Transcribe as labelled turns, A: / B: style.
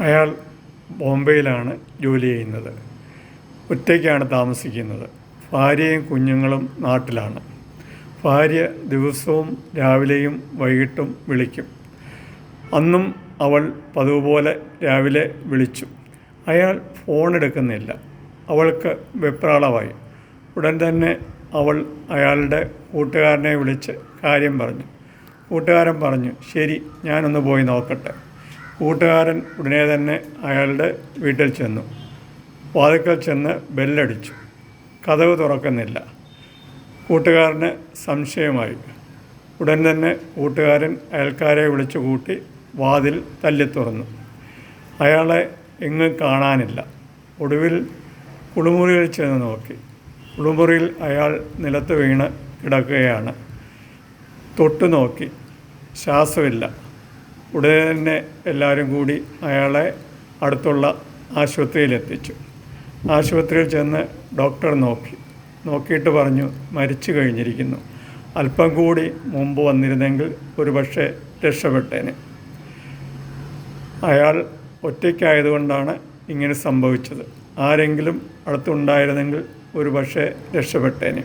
A: അയാൾ ബോംബെയിലാണ് ജോലി ചെയ്യുന്നത്. ഒറ്റയ്ക്കാണ് താമസിക്കുന്നത്. ഭാര്യയും കുഞ്ഞുങ്ങളും നാട്ടിലാണ്. ഭാര്യ ദിവസവും രാവിലെയും വൈകിട്ടും വിളിക്കും. അന്നും അവൾ പതിവ് പോലെ രാവിലെ വിളിച്ചു. അയാൾ ഫോൺ എടുക്കുന്നില്ല. അവൾക്ക് വെപ്രാളമായി. ഉടൻ തന്നെ അവൾ അയാളുടെ കൂട്ടുകാരനെ വിളിച്ച് കാര്യം പറഞ്ഞു. കൂട്ടുകാരൻ പറഞ്ഞു ശരി ഞാനൊന്ന് പോയി നോക്കട്ടെ. കൂട്ടുകാരൻ ഉടനെ തന്നെ അയാളുടെ വീട്ടിൽ ചെന്നു. വാതിക്കൽ ചെന്ന് ബെല്ലടിച്ചു. കഥവ് തുറക്കുന്നില്ല. കൂട്ടുകാരന് സംശയമായി. ഉടൻ തന്നെ കൂട്ടുകാരൻ അയൽക്കാരെ വിളിച്ചു കൂട്ടി വാതിൽ തല്ലി തുറന്നു. അയാളെ എങ്ങും കാണാനില്ല. ഒടുവിൽ കുളിമുറിയിൽ ചെന്ന് നോക്കി. കുളിമുറിയിൽ അയാൾ നിലത്ത് വീണ് കിടക്കുകയാണ്. തൊട്ടു നോക്കി. ശ്വാസമില്ല. ഉടനെ തന്നെ എല്ലാവരും കൂടി അയാളെ അടുത്തുള്ള ആശുപത്രിയിലെത്തിച്ചു. ആശുപത്രിയിൽ ചെന്ന് ഡോക്ടർ നോക്കി. നോക്കിയിട്ട് പറഞ്ഞു മരിച്ചു കഴിഞ്ഞിരിക്കുന്നു. അല്പം കൂടി മുമ്പ് വന്നിരുന്നെങ്കിൽ ഒരുപക്ഷെ രക്ഷപ്പെട്ടേനെ. അയാൾ ഒറ്റയ്ക്കായതുകൊണ്ടാണ് ഇങ്ങനെ സംഭവിച്ചത്. ആരെങ്കിലും അടുത്തുണ്ടായിരുന്നെങ്കിൽ ഒരുപക്ഷെ രക്ഷപ്പെട്ടേനെ.